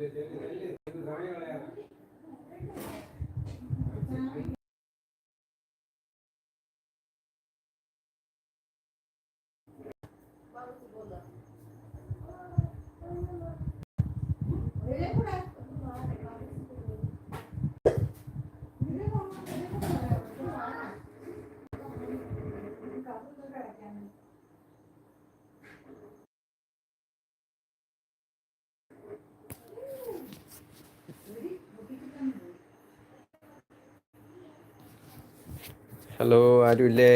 it, it, hello ആരുമില്ലേ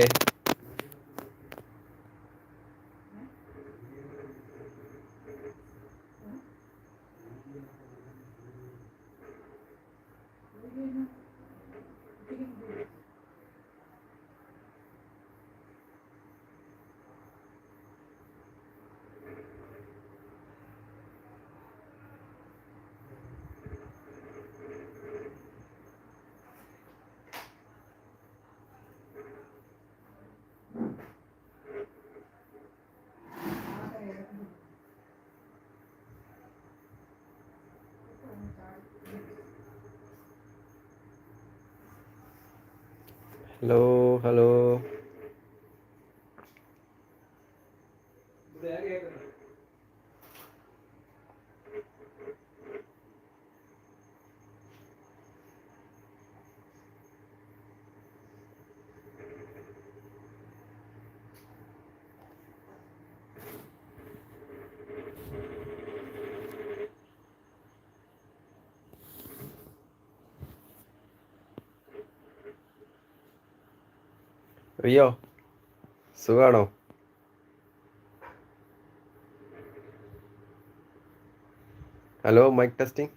hello hello Rio സുഖാണോ? Hello mike testing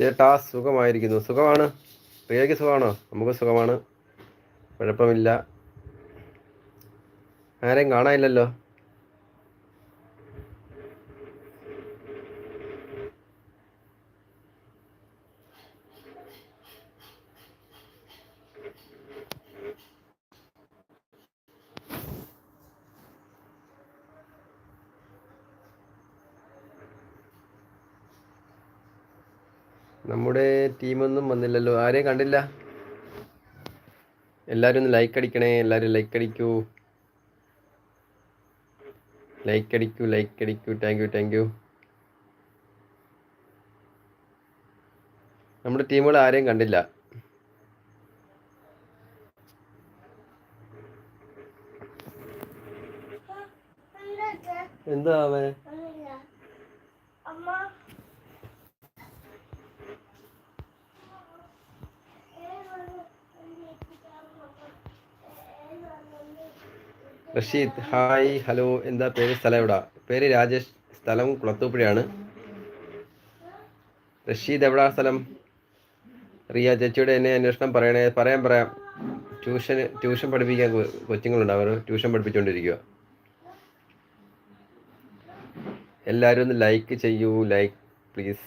ചേട്ടാ സുഖമായിരിക്കുന്നു. സുഖമാണ്? പ്രിയയ്ക്ക് സുഖമാണോ? നമുക്ക് സുഖമാണ്. കുഴപ്പമില്ല. ആരെയും കാണാനില്ലല്ലോ നമ്മുടെ വന്നില്ലല്ലോ ആരെയും കണ്ടില്ല. എല്ലാവരും ഒന്ന് ലൈക്ക് അടിക്കണേ എല്ലാവരും ലൈക്ക് അടിക്കൂ. ലൈക്ക് അടിക്കൂ ലൈക്ക് അടിക്കൂ താങ്ക് യു താങ്ക് യു നമ്മുടെ ടീമുകൾ ആരെയും കണ്ടില്ല. എന്താ അവൻ? റഷീദ് ഹായ് ഹലോ എന്താ പേര് സ്ഥലം എവിടാ? പേര് രാജേഷ് സ്ഥലം കുളത്തൂപ്പുഴയാണ്. റഷീദ് എവിടാ സ്ഥലം? റിയ ചേച്ചിയുടെ എന്നെ അന്വേഷണം പറയണേ പറയാൻ പറയാം. ട്യൂഷൻ ട്യൂഷൻ പഠിപ്പിക്കാൻ കൊച്ചുങ്ങളുണ്ട് അവർ ട്യൂഷൻ പഠിപ്പിച്ചുകൊണ്ടിരിക്കുക എല്ലാവരും ഒന്ന് ലൈക്ക് ചെയ്യൂ ലൈക്ക് പ്ലീസ്.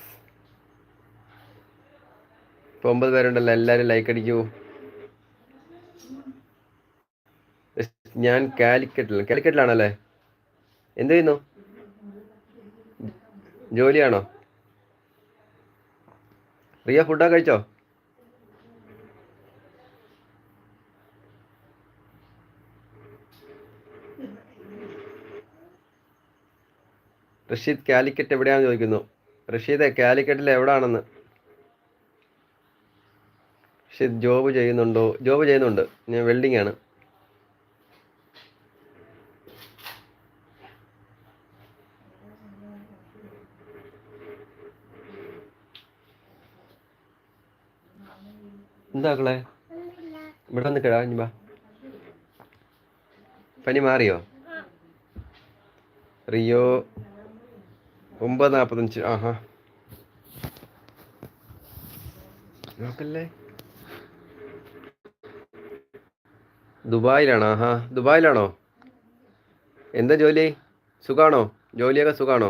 ഇപ്പോൾ ഒമ്പത് പേരുണ്ടല്ലോ എല്ലാവരും ലൈക്ക് അടിക്കൂ. ഞാൻ കാലിക്കറ്റിൽ കാലിക്കറ്റിലാണല്ലേ? എന്ത് ചെയ്യുന്നു? ജോലിയാണോ? റിയ ഫുഡാ കഴിച്ചോ? റഷീദ് കാലിക്കറ്റ് എവിടെയാണെന്ന് ചോദിക്കുന്നു. റഷീദ് കാലിക്കറ്റിൽ എവിടാണെന്ന്? റഷീദ് ജോബ് ചെയ്യുന്നുണ്ടോ? ജോബ് ചെയ്യുന്നുണ്ട്. ഞാൻ വെൽഡിംഗ് ആണ്. എന്താക്കളെ ഇവിടെ വന്ന് കിടാഞ്ഞു വാ. പനി മാറിയോ? റിയോ ഒമ്പത് നാൽപ്പത്തഞ്ച് ആഹാ. നോക്കല്ലേ? ദുബായിലാണോ? ആഹാ ദുബായിലാണോ? എന്താ ജോലി? സുഖാണോ? ജോലിയൊക്കെ സുഖാണോ?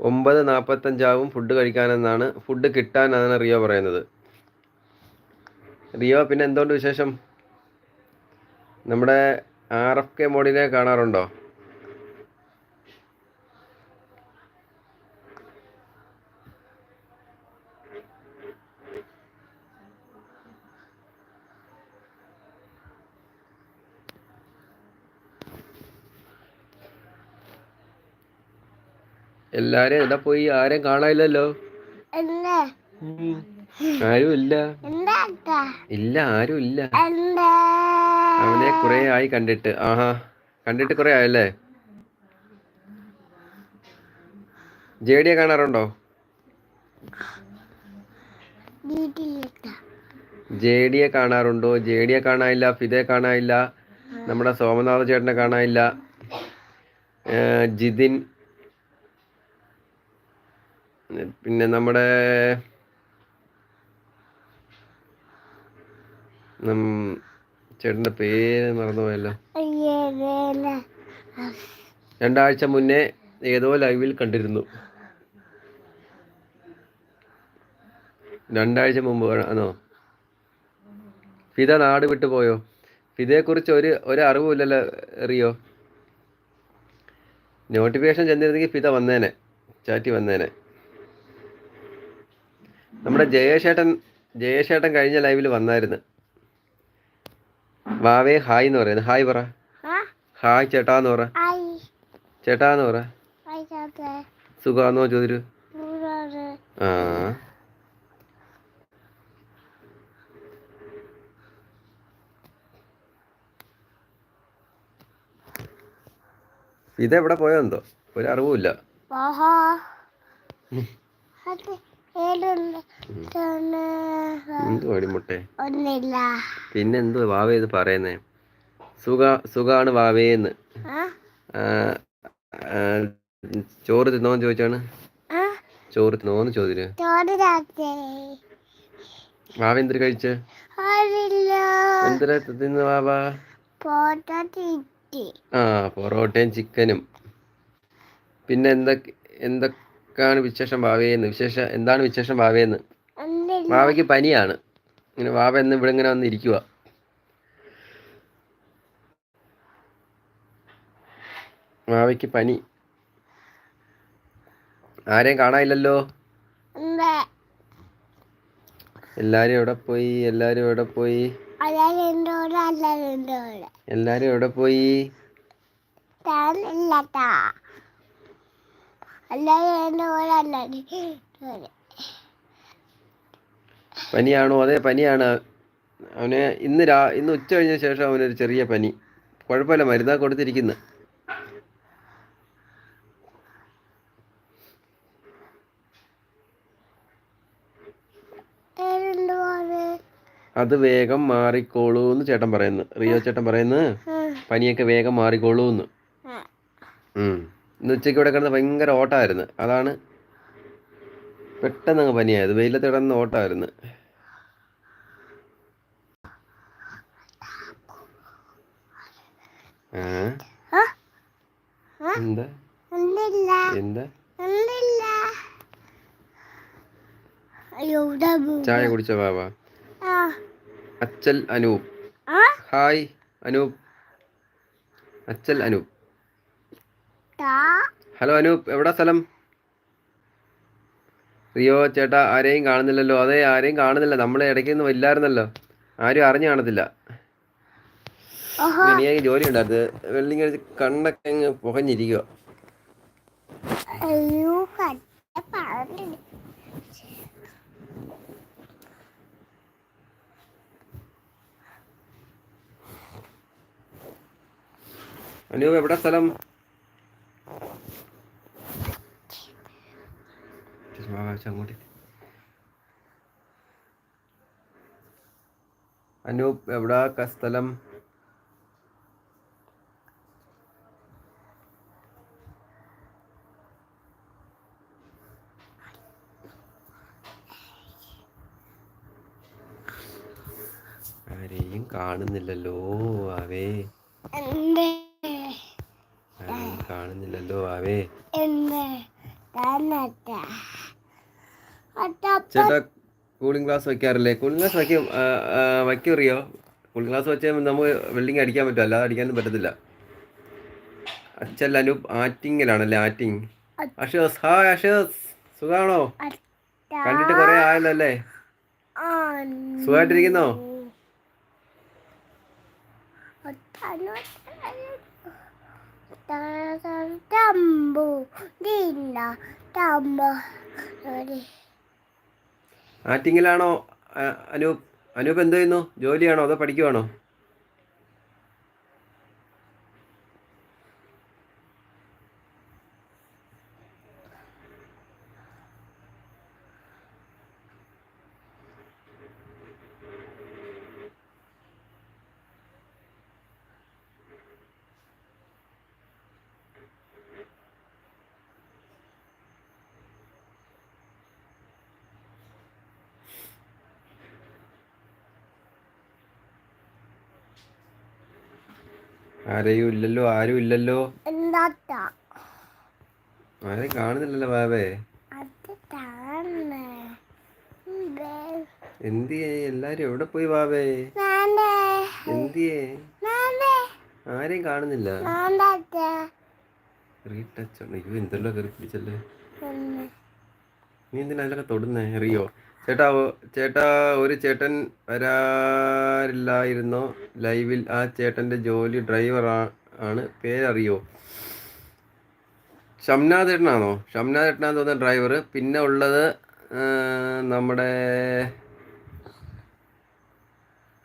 ഒമ്പത് നാൽപ്പത്തഞ്ചാവും ഫുഡ് കഴിക്കാനെന്നാണ് ഫുഡ് കിട്ടാനാണ് റിയോ പറയുന്നത്. റിയോ പിന്നെ എന്തുകൊണ്ട് വിശേഷം? നമ്മുടെ ആർ എഫ് കെ മോഡിനെ കാണാറുണ്ടോ? എല്ലാരും എവിടെ പോയി? ആരെയും കാണാനില്ലല്ലോ? എന്താ ആരും ഇല്ല. എന്താ ഇല്ല ആരും ഇല്ല. അവനെ കുറെ ആയി കണ്ടിട്ട്. ആഹാ കണ്ടിട്ട് കുറെ ആയല്ലേ? ജേഡിയെ കാണാറുണ്ടോ? ജേഡിയെ കാണാറുണ്ടോ? ജേഡിയെ കാണാനില്ല ഫിദയെ കാണാനില്ല നമ്മുടെ സോമനാഥ ചേട്ടനെ കാണാനില്ല. ജിതിൻ. പിന്നെ നമ്മുടെ ചേട്ടന്റെ പേര് മറന്നുപോയല്ലോ. രണ്ടാഴ്ച മുന്നേ ഏതോ ലൈവിൽ കണ്ടിരുന്നു. രണ്ടാഴ്ച മുമ്പ് ആണോ? ഫിദ നാട് വിട്ടു പോയോ? ഫിദയെക്കുറിച്ച് ഒരു ഒരു അറിവുമില്ലല്ലോ റിയോ. നോട്ടിഫിക്കേഷൻ ചെന്നിരുന്നെങ്കിൽ ഫിദ വന്നേനെ ചാറ്റി വന്നേനെ. നമ്മുടെ ജയേഷേട്ടൻ ജയേഷേട്ടൻ കഴിഞ്ഞ ലൈവിൽ വന്നായിരുന്നു. വാവേ ഹായ് എന്ന് പറയുന്നത് ഹായ് പറ. ആ? ചേട്ടാ എന്ന് പറ. ചേട്ടാ എന്ന് പറ. സുഖാന്നോ ചോദിച്ചു ആ. ഇതെവിടെ പോയോ എന്തോ? ഒരു അറിവുമില്ല. എന്തു ഒന്നില്ല പിന്നെ എന്തു വാവേ ഇത് പറയുന്നേ? സുഖ സുഖാണ് വാവേന്ന്. ചോറ് തിന്നോന്ന് ചോദിച്ചാണ്. ചോറ് തിന്നോന്ന് ചോദിച്ചു വാവ എന്തിനു കഴിച്ച്? അറിയില്ല എന്തിനാ തിന്ന് വാവ? ആ പൊറോട്ടയും ചിക്കനും. പിന്നെ എന്തൊക്കെ എന്തൊക്കെയാണ് വിശേഷം ഭാവേന്ന് വിശേഷം എന്താണ് വിശേഷം ഭാവേന്ന് വാവയ്ക്ക് പനിയാണ്. ഇങ്ങനെ വാവ എന്ന് ഇവിടെ ഇങ്ങനെ വന്നിരിക്കുക വാവയ്ക്ക് പനി. ആരെയും കാണാനില്ലല്ലോ? എല്ലാരും എവിടെ പോയി? എല്ലാരും എവിടെ പോയി? എല്ലാരും എവിടെ പോയി? എല്ലാരും എന്റെ കൂടെ അല്ലാതെ പനിയാണോ? അതെ പനിയാണ്. അവന് ഇന്ന് രാ ഇന്ന് ഉച്ച കഴിഞ്ഞ ശേഷം അവനൊരു ചെറിയ പനി. കുഴപ്പമില്ല മരുന്നാ കൊടുത്തിരിക്കുന്നു. അത് വേഗം മാറിക്കോളൂ എന്ന് ചേട്ടൻ പറയുന്നു. റിയോ ചേട്ടൻ പറയുന്നു പനിയൊക്കെ വേഗം മാറിക്കോളൂ എന്ന് ഉം. ഇന്ന് ഉച്ചയ്ക്ക് ഇവിടെ കിടന്ന് ഭയങ്കര ഓട്ടായിരുന്നു അതാണ് പെട്ടെന്ന് അങ്ങ് പനിയായത് വെയിലത്ത് കിടന്ന് ഓട്ടമായിരുന്നു. എന്താ? എന്താ? ചായ കുടിച്ച ബാബ? അച്ചൽ അനൂപ്. ഹായ് അനൂപ്. അച്ചൽ അനൂപ്. ഹലോ അനൂപ് എവിടാ സ്ഥലം? റിയോ ചേട്ടാ ആരെയും കാണുന്നില്ലല്ലോ. അതെ ആരെയും കാണുന്നില്ല. നമ്മളെ ഇടയ്ക്കൊന്നും ഇല്ലായിരുന്നല്ലോ. ആരും അറിഞ്ഞു കാണത്തില്ല. എനിക്ക് ജോലി ഉണ്ടായത് വെള്ളിങ്ങനെ കണ്ണൊക്കെ അങ്ങ് പുകഞ്ഞിരിക്കുക അനൂപ് എവിടെ സ്ഥലം വാ, വാ, അങ്ങോട്ട് അനൂപ് എവിടാ? ക- സ്ഥലം ആരെയും കാണുന്നില്ലല്ലോ ആവേ. ആരെയും കാണുന്നില്ലല്ലോ വാവേ എന്ത് തന്നട്ട ചേട്ടാ കൂളിംഗ് ഗ്ലാസ് വെക്കാറില്ലേ കൂളിംഗ് ഗ്ലാസ് വയ്ക്കും വയ്ക്കറിയോ കൂളിംഗ് ഗ്ലാസ് വെച്ചാൽ നമുക്ക് വെൽഡിങ് അടിക്കാൻ പറ്റും അല്ലാതെ അടിക്കാനൊന്നും പറ്റത്തില്ല അച്ഛല്ല അനൂപ് ആറ്റിങ്ങിലാണല്ലേ ആറ്റിങ് അഷേസ് ഹായ് അഷേസ് സുഖാണോ കണ്ടിട്ട് കുറെ ആയല്ലോ അല്ലേ സുഖമായിട്ടിരിക്കുന്നോ തമ്പു തമ്പു ആറ്റിങ്ങിലാണോ അനൂപ്? അനൂപ് എന്ത് ചെയ്യുന്നു? ജോലിയാണോ അതോ പഠിക്കുവാണോ? ആരെയും ഇല്ലല്ലോ ആരും ഇല്ലല്ലോ. ആരും കാണുന്നില്ലല്ലോ ബാബേ. എന്തിയേ? എല്ലാരും എവിടെ പോയി ബാബേ? എന്തിയേ? ആരെയും കാണുന്നില്ല. റീടച്ച്. അയ്യോ എന്തെല്ലാം കയറി പിടിച്ചല്ലേ. നീ എന്തിനാ അതിലൊക്കെ തൊടുന്നേ? അറിയോ? ചേട്ടാ ചേട്ടാ ഒരു ചേട്ടൻ വരാറില്ലായിരുന്നോ ലൈവിൽ. ആ ചേട്ടന്റെ ജോലി ഡ്രൈവർ ആണ്. പേരറിയോ? ഷംനാഥ് ചേട്ടനാണോ? ഷംനാഥ് ചേട്ടനാന്ന് തോന്നുന്ന ഡ്രൈവർ. പിന്നെ ഉള്ളത് നമ്മുടെ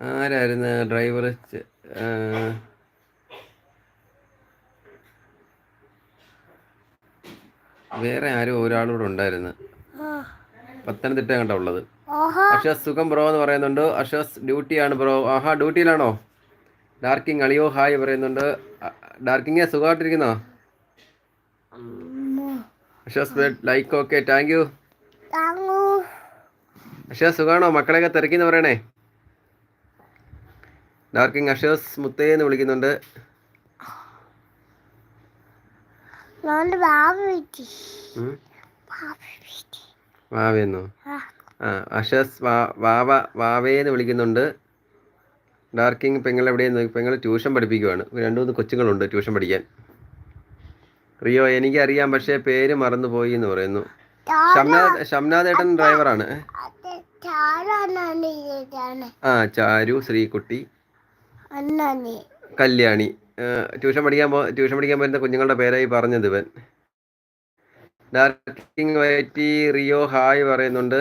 ആരായിരുന്നു ഡ്രൈവർ? വേറെ ആരും ഒരാളൂടെ ഉണ്ടായിരുന്നു. പത്തനംതിട്ട കണ്ട ഉള്ളത്. അഷസ് സുഖം ബ്രോ എന്ന് പറയുന്നുണ്ട്. അഷസ് ഡ്യൂട്ടിയാണ് ബ്രോ. ആഹാ ഡ്യൂട്ടിയിലാണോ? ഡാർക്കിംഗ് അളിയോ ഹായ് പറയുന്നുണ്ട്. ഡാർക്കിംഗ് സുഖമായിട്ടിരിക്കുന്നോ? അഷസ് ലൈക്ക് ഓക്കെ താങ്ക് യു അഷസ് സുഖമാണോ? മക്കളെയൊക്കെ തിരക്കിന്ന് പറയണേ. ഡാർക്കിംഗ് അഷസ് മുത്തേ എന്ന് വിളിക്കുന്നുണ്ട്. ഞാൻ ബാബു വീട്ടി. ബാബു വീട്ടി. വാവേന്നോ? ആ അഷസ് വാവ വാവേന്ന് വിളിക്കുന്നുണ്ട്. ഡാർക്കിങ് പെങ്ങൾ എവിടെയെന്ന്? പെങ്ങൾ ട്യൂഷൻ പഠിപ്പിക്കുവാണ്. രണ്ട് മൂന്ന് കൊച്ചുങ്ങളുണ്ട് ട്യൂഷൻ പഠിക്കാൻ. റിയോ എനിക്കറിയാം പക്ഷേ പേര് മറന്നുപോയി എന്ന് പറയുന്നു. ഷംനാദ് ഷംനാദേട്ടൻ ഡ്രൈവറാണ്. ആ ചാരു ശ്രീകുട്ടി കല്യാണി. ട്യൂഷൻ പഠിക്കാൻ പോ ട്യൂഷൻ പഠിക്കാൻ പോയിരുന്ന കുഞ്ഞുങ്ങളുടെ പേരായി പറഞ്ഞത് ഇവൻ ഡാർക്കിങ് വൈറ്റി റിയോ ഹായ് പറയുന്നുണ്ട്.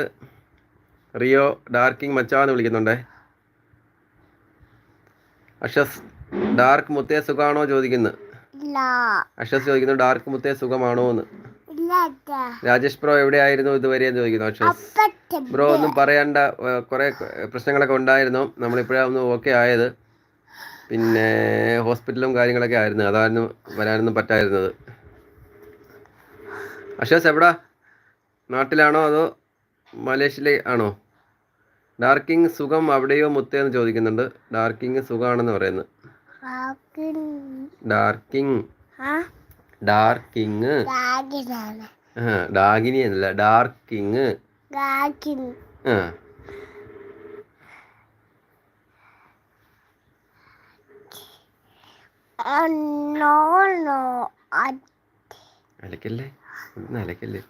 റിയോ ഡാർക്കിംഗ് മച്ചാന്ന് വിളിക്കുന്നുണ്ടേ. അഷസ് ഡാർക്ക് മുത്തേ സുഖാണോ ചോദിക്കുന്നു? അഷസ് ചോദിക്കുന്നു ഡാർക്ക് മുത്തേ സുഖമാണോ എന്ന്. രാജേഷ് ബ്രോ എവിടെയായിരുന്നു ഇതുവരെ എന്ന് ചോദിക്കുന്നു അഷസ് ബ്രോ ഒന്നും പറയണ്ട. കുറെ പ്രശ്നങ്ങളൊക്കെ ഉണ്ടായിരുന്നു. നമ്മളിപ്പോഴാണ് ഒന്ന് ഓക്കെ ആയത്. പിന്നെ ഹോസ്പിറ്റലും കാര്യങ്ങളൊക്കെ ആയിരുന്നു. അതായിരുന്നു വരാനൊന്നും പറ്റായിരുന്നത് അഷാസ് എവിടാ? നാട്ടിലാണോ അതോ മലേഷ്യയിലെ ആണോ? ഡാർക്കിങ് സുഖം അവിടെയോ മുത്തേന്ന് ചോദിക്കുന്നുണ്ട്. ഡാർക്കിങ് സുഖമാണെന്ന് പറയുന്നു. ഡാർക്കിങ് ആ? ഡാഗിനി എന്നല്ല ഡാർക്കിങ് ഗാഗിൻ ആ. നോ അലക്കല്ലേ ഒന്ന് അലക്കല്ലേ? അതെ അച്ഛന്റെ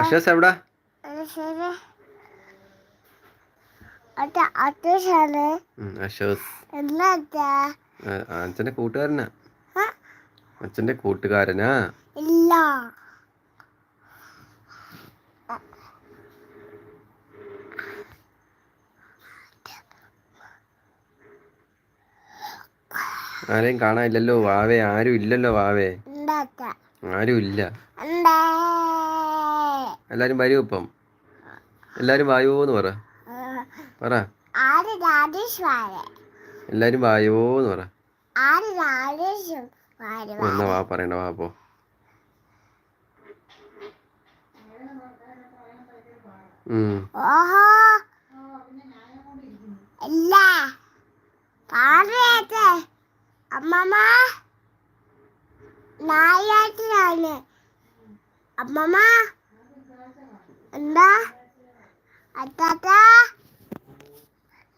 അഷാസ് എവിടാ? കൂട്ടുകാരനാ. അച്ഛന്റെ കൂട്ടുകാരനാ? ഇല്ല. ആരെയും കാണാനില്ലല്ലോ വാവേ. ആരും ഇല്ലല്ലോ വാവേ. ആരും ഇല്ല. എല്ലാരും വരൂ ഇപ്പം. എല്ലാരും വായുവോന്ന് പറ. പറ. എല്ലാരും വായുവോന്ന് പറ. എന്നാ വാ പറയണ്ട വാ പോ. ഓഹോ. പാറയത്തെ അമ്മമ്മ നായാട്ടിലാണ് അമ്മമ്മ എന്താ? അത്താത്ത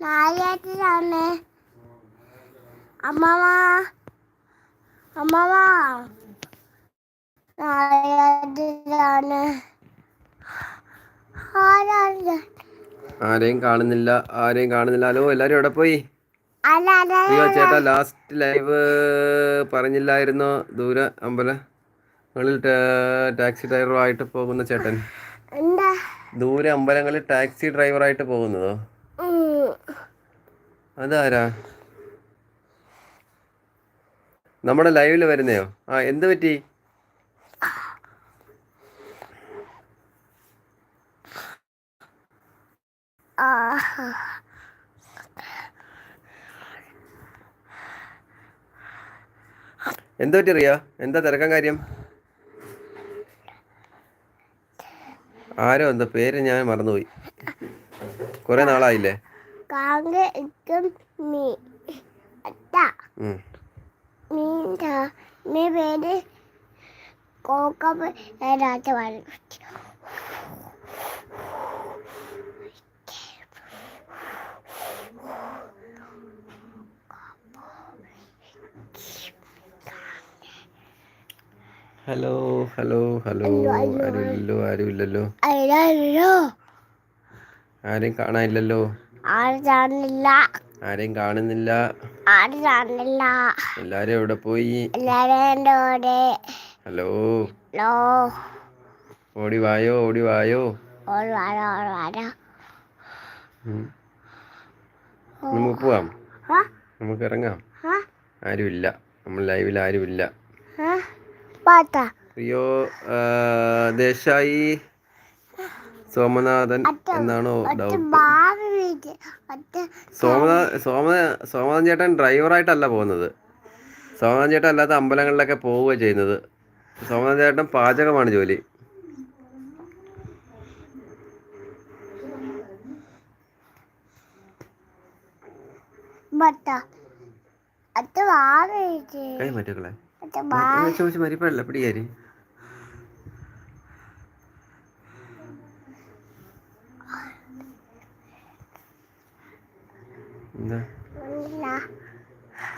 നായാട്ടിലാണ് അമ്മമ്മ അമ്മമ്മ നായാട്ടിലാണ് ആരെയും കാണുന്നില്ല ആരെയും കാണുന്നില്ല. ഹലോ എല്ലാരും എവിടെ പോയി? അയ്യോ ചേട്ടാ ലാസ്റ്റ് ലൈവ് പറഞ്ഞില്ലായിരുന്നോ? ദൂര അമ്പലങ്ങളിൽ ടാക്സി ഡ്രൈവറായിട്ട് പോകുന്ന ചേട്ടൻ. ദൂരെ അമ്പലങ്ങളിൽ ടാക്സി ഡ്രൈവറായിട്ട് പോകുന്നതോ. അതാരാ? നമ്മുടെ ലൈവിൽ വരുന്നയോ? ആ എന്ത് പറ്റി? ആഹാ. എന്ത് പറ്റി അറിയാ എന്താ തിരക്കാൻ കാര്യം? ആരോ എന്താ പേര് ഞാൻ മറന്നുപോയി. കുറെ നാളായില്ലേ? പേര് കോക്കപ്പ് രാജ ഹലോ ഹലോ ഹലോ ആരുമില്ലല്ലോ ആരുമില്ലല്ലോ. ആരെയും കാണാനില്ലല്ലോ. ആര് കാണുന്നില്ല. ആരെയും കാണുന്നില്ല. ആര് എല്ലാരും എവിടെ പോയി? ഹലോ. ഹലോ. ഓടി വായോ ഓടി വായോ. നമുക്ക് പോവാം. നമുക്ക് ഇറങ്ങാം. ആരുമില്ല. നമ്മൾ ലൈവിൽ ആരുമില്ല. പാത്ത അയ്യോ ദേശായി സോമനാഥൻ എന്നാണോ ഡൗട്ട് സോമ സോമനാഥൻ ചേട്ടൻ ഡ്രൈവറായിട്ടല്ല പോകുന്നത്. സോമനാഥൻ ചേട്ടൻ അല്ലാത്ത അമ്പലങ്ങളിലൊക്കെ പോവുക ചെയ്യുന്നത്. സോമനാഥൻ ചേട്ടൻ പാചകമാണ് ജോലി. മറ്റേ ചോദിച്ച് എന്താ?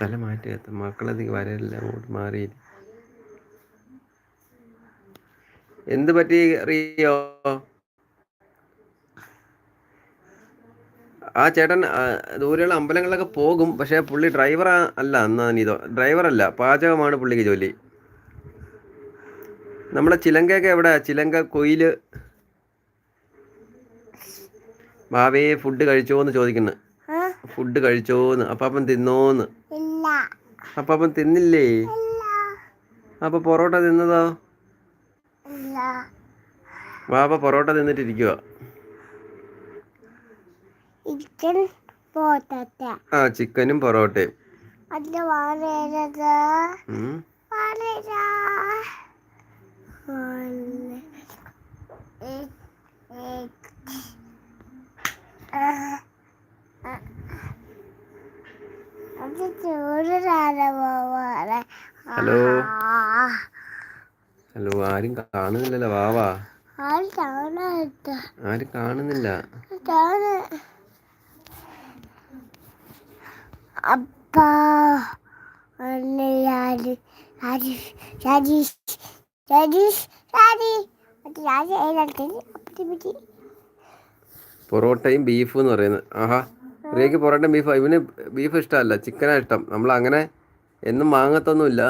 തല മാറ്റി മക്കളധികം വരല്ല മാറി. എന്ത് പറ്റി അറിയോ? ആ ചേട്ടൻ ദൂരെയുള്ള അമ്പലങ്ങളിലൊക്കെ പോകും. പക്ഷേ പുള്ളി ഡ്രൈവർ അല്ല എന്നാണ് ഇതോ ഡ്രൈവർ അല്ല പാചകമാണ് പുള്ളിക്ക് ജോലി. നമ്മുടെ ചിലങ്കയൊക്കെ എവിടെ? ചിലങ്ക കൊയിൽ. ഭാവേ ഫുഡ് കഴിച്ചോന്ന് ചോദിക്കുന്നു. ഫുഡ് കഴിച്ചോന്ന്. അപ്പാപ്പൻ തിന്നോന്ന്. അപ്പാപ്പൻ തിന്നില്ലേ? അപ്പൊ പൊറോട്ട തിന്നതോ? ബാബ പൊറോട്ട തിന്നിട്ടിരിക്കുക ആ ചിക്കനും പൊറോട്ടയും. വാഴയത് ഹലോ. ഹലോ ആരും കാണുന്നില്ലല്ലോ വാവാ ആരും കാണുന്നില്ല അതാണ് അപ്പാ രാജീഷ് രാജേഷ് രാജി. അപ്പത്തി പൊറോട്ടയും ബീഫ് എന്ന് പറയുന്നത്. ആഹാ റിയക്ക് പൊറോട്ടയും ബീഫ്. ഇവന് ബീഫ് ഇഷ്ടമല്ല ചിക്കനാണ് ഇഷ്ടം. നമ്മൾ അങ്ങനെ എന്നും വാങ്ങത്തൊന്നുമില്ല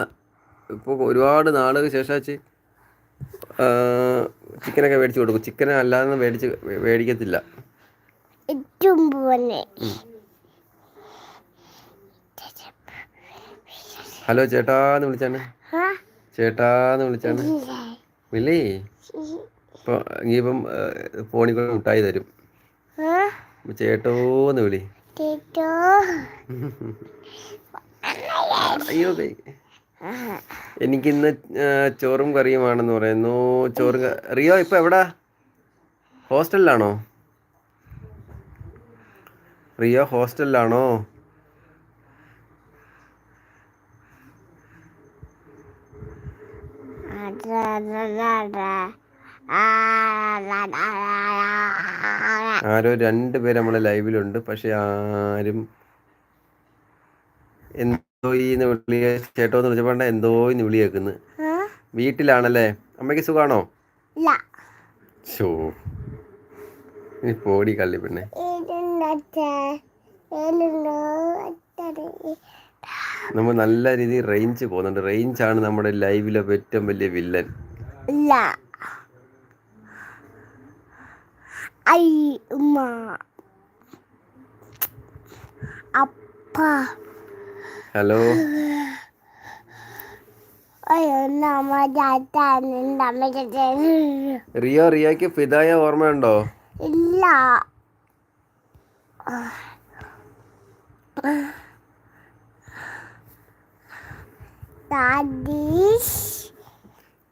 ഇപ്പോൾ ഒരുപാട് നാളുകൾക്ക് ശേഷം ചിക്കനൊക്കെ മേടിച്ച് കൊടുക്കും. ചിക്കൻ അല്ലാതെ മേടിച്ച് മേടിക്കത്തില്ല ഏറ്റവും പോലെ ഹലോ ചേട്ടാ എന്ന് വിളിച്ചാണ്. ചേട്ടാന്ന് വിളിച്ചാണ്? വിളി. ഇനിയിപ്പം ഫോണിൽ കൂടെ മുട്ടായി തരും. ആ. ചേട്ടോന്ന് വിളി. അയ്യോ. എനിക്കിന്ന് ചോറും കറിയുമാണെന്ന് പറയുന്നു. ചോറും റിയോ ഇപ്പൊ എവിടാ? ഹോസ്റ്റലിലാണോ? റിയോ ഹോസ്റ്റലിലാണോ? ആരോ രണ്ട് പേര് നമ്മളെ ലൈവിലുണ്ട് പക്ഷെ ആരും എന്തോ ഈ വിളി ചേട്ടോ എന്ന് വിളിച്ചപ്പോണ്ട എന്തോ ഇന്ന് വിളി കേൾക്കുന്നു. വീട്ടിലാണല്ലേ? അമ്മയ്ക്ക് സുഖാണോ? ഇല്ല. ഷോ ഇനി പോടി കള്ളി പെണ്ണെ. നമ്മൾ നല്ല രീതിയിൽ റേഞ്ച് പോകുന്നുണ്ട്. റേഞ്ച് ആണ് നമ്മുടെ ലൈവിലെ ഏറ്റവും വലിയ വില്ലൻ. ഇല്ല. ഐ ഉമ്മ. അപ്പ. ഹലോ റിയോ റിയോയ്ക്ക് ഫിദായ ഓർമ്മയുണ്ടോ? ഇല്ല.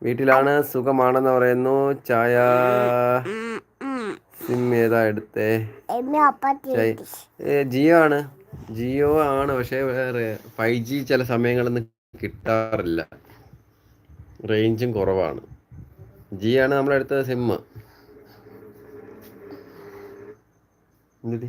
വീട്ടിലാണ് സുഖമാണെന്ന് പറയുന്നു. ചായ സിം ഏതാ എടുത്തേ. ജിയോ ആണ്. ജിയോ ആണ് പക്ഷേ വേറെ ഫൈവ് ജി ചില സമയങ്ങളൊന്നും കിട്ടാറില്ല. റേഞ്ചും കുറവാണ്. ജി ആണ് നമ്മളെടുത്ത സിം എന്തിടി?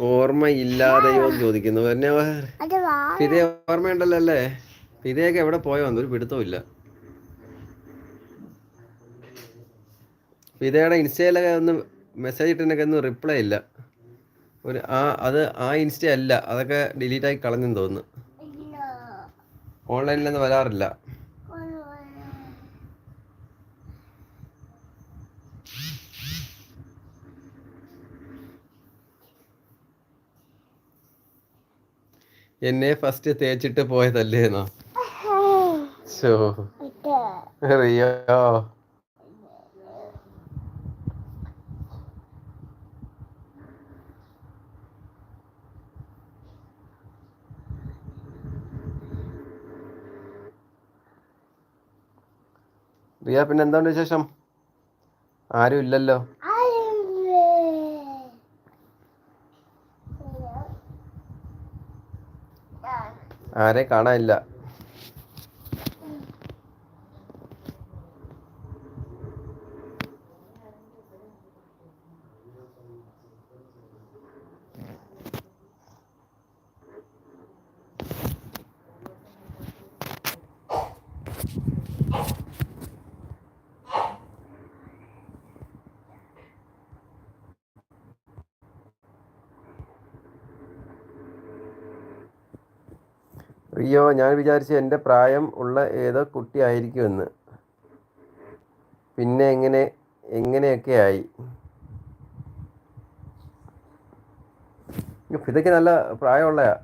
ഓർമ്മയില്ലാതെയോ ചോദിക്കുന്നു. വാ. ഫിദ ഓർമ്മയുണ്ടല്ലോ അല്ലേ പിതയൊക്കെ എവിടെ പോയോ? ഒരു പിടുത്തവും ഇല്ല. പിതയുടെ ഇൻസ്റ്റയിലൊക്കെ ഒന്ന് മെസ്സേജ് ഇട്ടതിനൊക്കെ ഒന്നും റിപ്ലൈ ഇല്ല. ഒരു ആ അത് ആ ഇൻസ്റ്റ അല്ല അതൊക്കെ ഡിലീറ്റ് ആയി കളഞ്ഞെന്ന് തോന്നുന്നു. ഓൺലൈനിലൊന്നും വരാറില്ല. എന്നെ ഫസ്റ്റ് തേച്ചിട്ട് പോയതല്ലേ എന്നോ ഷോ റിയോ. റിയ പിന്നെ എന്താണ് വിശേഷം? ആരും ഇല്ലല്ലോ. ആരെ കാണാനില്ല റിയോ ഞാൻ വിചാരിച്ചു എന്റെ പ്രായം ഉള്ള ഏതോ കുട്ടിയായിരിക്കുമെന്ന്. പിന്നെ എങ്ങനെ എങ്ങനെയൊക്കെ ആയി? ഇതൊക്കെ നല്ല പ്രായമുള്ളയാ.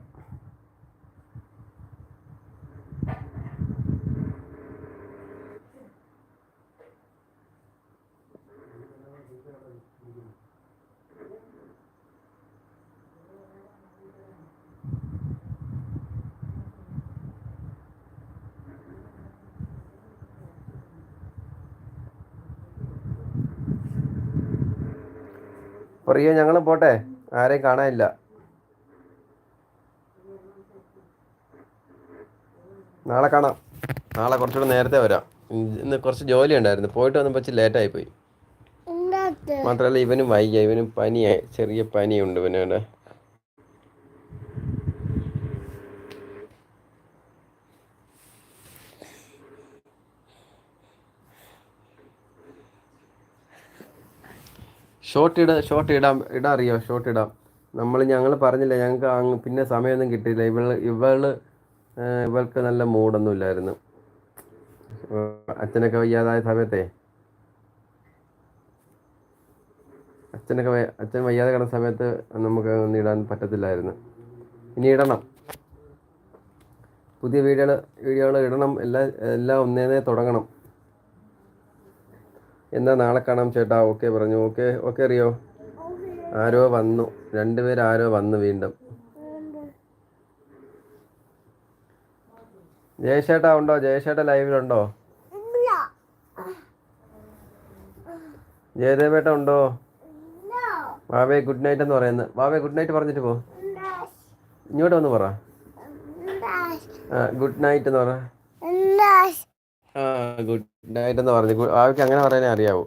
റിയോ ഞങ്ങളും പോട്ടെ. ആരെയും കാണാനില്ല. നാളെ കാണാം. നാളെ കുറച്ചുകൂടെ നേരത്തെ വരാം. ഇന്ന് കുറച്ച് ജോലി ഉണ്ടായിരുന്നു. പോയിട്ട് വന്നപ്പോൾ ഇച്ചിരി ലേറ്റായി പോയി. മാത്രമല്ല ഇവനും വൈകിയ. ഇവനും പനിയായി ചെറിയ പനിയുണ്ട് ഇവനവിടെ. ഷോർട്ട് ഇട ഷോർട്ട് ഇടാം ഇടാൻ അറിയാം ഷോർട്ട് ഇടാം. നമ്മൾ ഞങ്ങൾ പറഞ്ഞില്ല ഞങ്ങൾക്ക് അങ്ങ് പിന്നെ സമയമൊന്നും കിട്ടിയില്ല. ഇവൾ ഏഹ് ഇവൾക്ക് നല്ല മൂഡൊന്നും ഇല്ലായിരുന്നു. അച്ഛനൊക്കെ വയ്യാതായ സമയത്തെ? അച്ഛനൊക്കെ അച്ഛൻ വയ്യാതെ കിടന്ന സമയത്ത് നമുക്ക് ഒന്നും ഇടാൻ പറ്റത്തില്ലായിരുന്നു. ഇനി ഇടണം. പുതിയ വീഡിയോ വീഡിയോകൾ ഇടണം. എല്ലാ എല്ലാം ഒന്നേന്നേ തുടങ്ങണം. എന്നാ നാളെ കാണാം ചേട്ടാ. ഓക്കെ പറഞ്ഞു. ഓക്കെ ഓക്കെ അറിയോ ആരോ വന്നു. രണ്ടുപേർ ആരോ വന്നു വീണ്ടും. ജയശേട്ടാ ഉണ്ടോ? ജയശേട്ട ലൈവിലുണ്ടോ? ജയദേവേട്ട ഉണ്ടോ? വാവേ ഗുഡ് നൈറ്റ് എന്ന് പറയുന്നത് വാവേ ഗുഡ് നൈറ്റ് പറഞ്ഞിട്ട് പോ. ഇങ്ങോട്ട് വന്ന് പറ. ഗുഡ് നൈറ്റ് എന്ന് പറ. ഗുഡ് നൈറ്റ് എന്ന് പറഞ്ഞു. അവർക്ക് അങ്ങനെ പറയാനേ അറിയാവൂ.